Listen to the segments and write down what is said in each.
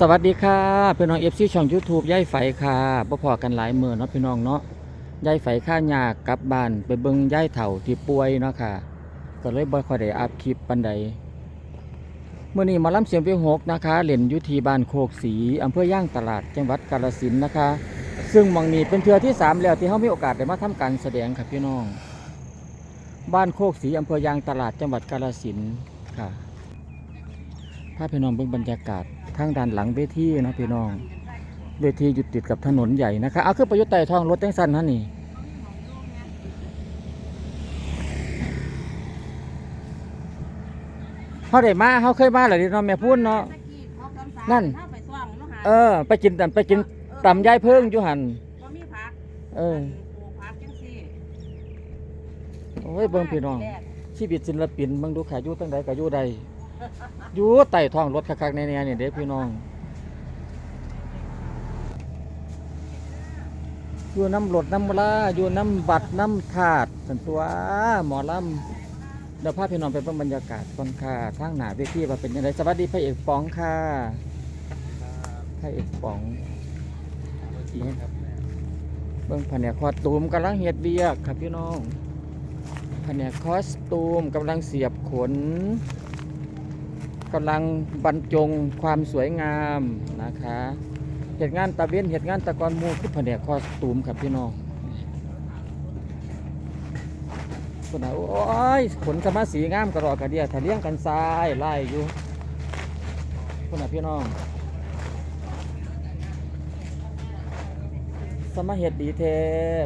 สวัสดีค่ะพี่น้องเอฟซีช่อง YouTube ย่ายไฝค่ะบ่พอกันหลายมือเนาะพี่น้องเนาะย่ายไฝข้าหยากกลับบ้านไปเบิ่งย่ายเฒ่าที่ป่วยเนาะค่ะก็เลยบ่ค่อยได้อัพคลิปปานใดเมื้อนี้มาลํเสียงเพลงหกนะคะเล่นอยู่ที่บ้านโคกศรีอำเภอย่างตลาดจังหวัดกาฬสินธุ์นะคะ ซึ่งมองนี้เป็นเทื่อที่สามแล้วที่เฮามีโอกาสได้มาทำการแสดงครับพี่น้อง บ้านโคกศรีอำเภอยางตลาดจังหวัดกาฬสินธุ์ค่ะพาพี่น้องเบิ่งบรรยากาศ ทางด้านหลังเวทีนะพี่น้อง เวทีอยู่ติดกับถนนใหญ่นะคะเอาขึ้นไปอยุติท้องรถจังสันฮะนี่เขาได้มาเขาเคยมาหรือเนาะแม่พูดเนาะนั่นเข้าไปซ่องเนาะหาเออ ไปกินตำไปกินตำยายเพิ่งอยู่หันบ่มีผักเออปลูกผักจังซี่โอ้ยเบิ่งพี่น้องแรกชีวิตศิลปินเบิ่งดูขาอยู่ตั้งใดก็อยู่ใด อยู่ใต้ท้องรถคักๆแน่ๆนี่เด้พี่น้องอยู่น้ำรถน้ำลาอยู่น้ำบัดน้ำถาดสันตัวหมอลำเดี๋ยวพาพี่น้องไปเบิ่งบรรยากาศก่อนค่ะทางหน้าเวทีว่าเป็นยังไงสวัสดีพระเอกป๋องค่ะพระเอกป๋องเบิ่งแผนกคอสตูมกำลังเฮ็ดเวียกครับพี่น้องแผนกคอสตูมกำลังเสียบขน กำลังบรรจงความสวยงามนะคะเหตุงานตะเวนเหตุงานตะกอนมูคือแผนกคอสตูมครับพี่น้องคนน่ะโอ้ยขนสมาสีงามกระรอกกระเดียทะเลี้ยงกันทรายไล่อยู่คนน่ะพี่น้องสมาเหตุดีเท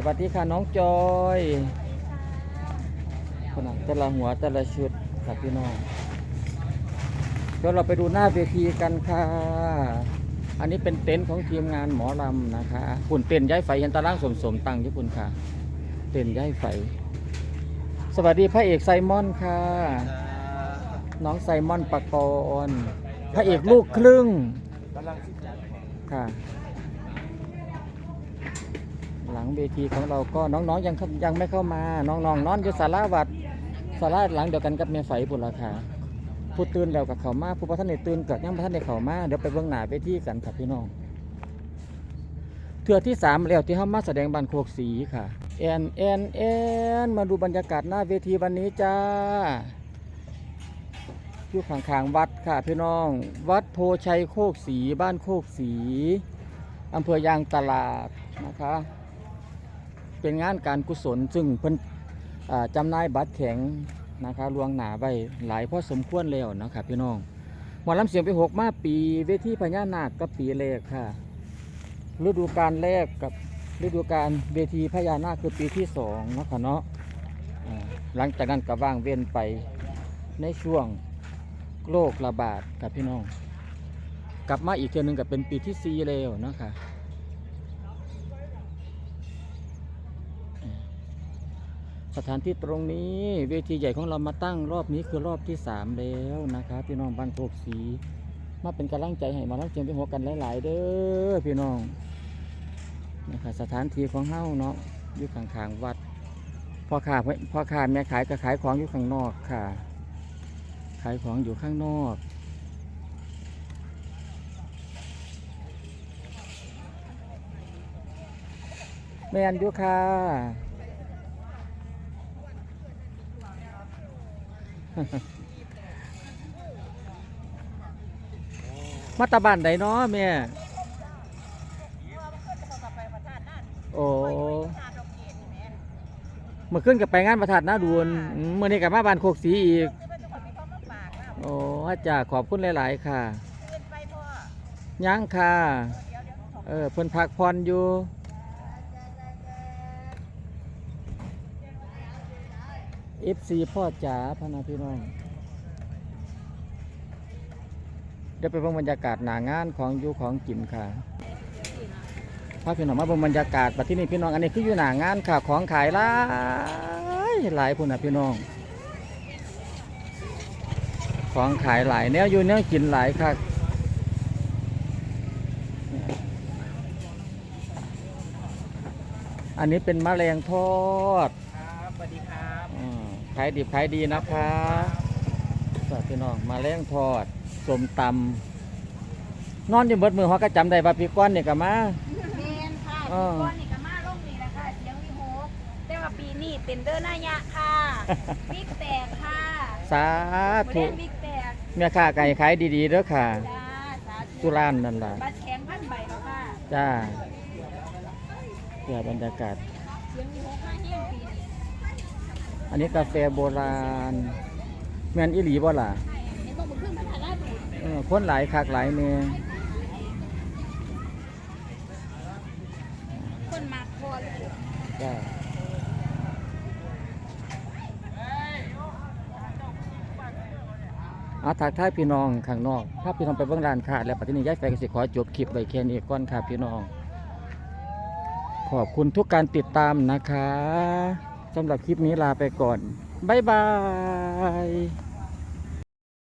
สวัสดีค่ะน้องจอยคนน่ะแต่ละหัวแต่ละชุดครับพี่น้อง เดี๋ยวเราไปดูหน้าเวทีกันค่ะ อันนี้เป็นเต็นท์ของทีมงานหมอลำนะคะคุณเต็นย้ายไฟเห็นตารางสมสมตังที่คุณค่ะ เต็นย้ายไฟ สวัสดีพระเอกไซมอนค่ะ น้องไซมอนปากรณ์พระเอกลูกครึ่งค่ะ หลังเวทีของเราก็น้องๆยังยังไม่เข้ามา น้องๆนอนอยู่ศาลาวัดศาลาหลังเดียวกันกับเมียไฟปุ่นละค่ะ ผู้ตื่นแล้วกับเขามาผู้ประท่านได้ตื่นกับยังประท่านได้เขามาเดี๋ยวไปเบื้องหน้าเวทีกันครับพี่น้องเทือที่สามแล้วที่เขามาแสดงบันโคกสีค่ะแอนแอนแอนมาดูบรรยากาศหน้าเวทีวันนี้จ้าอยู่ข้างๆวัดค่ะพี่น้อง วัดโพชัยโคกสีบ้านโคกสีอำเภอยางตลาดนะคะ เป็นงานการกุศลซึ่งเพิ่นจำนายบัตรแข็ง นะคะลวงหนาไว้หลายพอสมควรแล้วนะครับพี่น้องหมอลำเสียงไปหกมาปีเวทีพญานาคกับปีแรกค่ะ ฤดูกาลแรกกับฤดูกาลเวทีพญานาคคือปีที่สองนะคะเนาะหลังจากนั้นก็ว่างเว้นไปในช่วงโรคระบาดครับพี่น้อง กลับมาอีกเทือหนึงก็เป็นปีที่สี่แล้วนะคะ สถานที่ตรงนี้เวทีใหญ่ของเรามาตั้งรอบนี้คือรอบที่สามแล้วนะคะพี่น้องบานโคกสีมาเป็นกำลังใจให้มาลังเจียมไปหัวกันหลาย ๆ เด้อพี่น้องนะคะสถานที่ของเฮ้าเนาะอยู่ข้างๆวัดพ่อค้าพ่อค้าแม่ขายก็ขายของอยู่ข้างนอกค่ะ ขายของอยู่ข้างนอกแมนอยู่ค่ะ มาตาบ้านใดเนาะแม่ โอ้เมื่อขึ้นกับไปงานประทัดหน้าดูนอืมมื่อนี้กับมาบ้านโคกสีอีก โอ้อาจารย์ขอบคุณหลาย ๆ ค่ะย่างค่ะ เออเพิ่นพักผ่อนอยู่ FC พ่อจ๋าพนาพี่น้องเดี๋ยวไปเบิ่งบรรยากาศหนางานของอยู่ของกินค่ะพาพี่น้องมาเบิ่งบรรยากาศปัจที่นี่พี่น้องอันนี้คืออยู่หนางานค่ะของขายหลายหลายพุ่นนะพี่น้อง ของขายหลายแนวอยู่แนวกินหลายค่ะอันนี้เป็นมะแรงทอดาขายดิบขายดีนะคะสวัสดีพี่น้องมาแรงทอดสมตำนอนอยู่เบิดมือเขาก็จำได้ว่าพี่ก้อนนี่ก็มาแมนค่ะอ๋ปีอก่อนนี่ก็มาลงนี่แหละค่ะเสียงวิโฮกแต่ว่าปีนี้เป็นเดอร์นายะค่ะบิ๊กแตกค่ะสาโมเดธุลบิ๊กแตกแม่ค้าไก่ขายดีๆเด้อค่ะจ้าสาธุตุรานนั่นล่ะ บัตรแข็งพันใบแล้วค่ะจ้าเพื่อบรรยากาศ เสียงวิโฮกห้าเฮี้ยงปีนี้ อันนี้กาแฟโบราณ แม่นอีหลีบ่ล่ะเห็นบอกมันขึ้นมาถ่ายราชบุตรเออคนหลายคักหลายแน่คนมาคอเลยจ้าอาทักทายพี่น้องข้างนอกถ้าพี่น้องไปเบิ่งร้านค้าแล้วปัจจุบันย้ายแฟก็สิขอจบคลิปไว้แค่นี้ก่อนค่ะพี่น้อง ขอบคุณทุกการติดตามนะคะ สำหรับคลิปนี้ลาไปก่อน บ๊ายบาย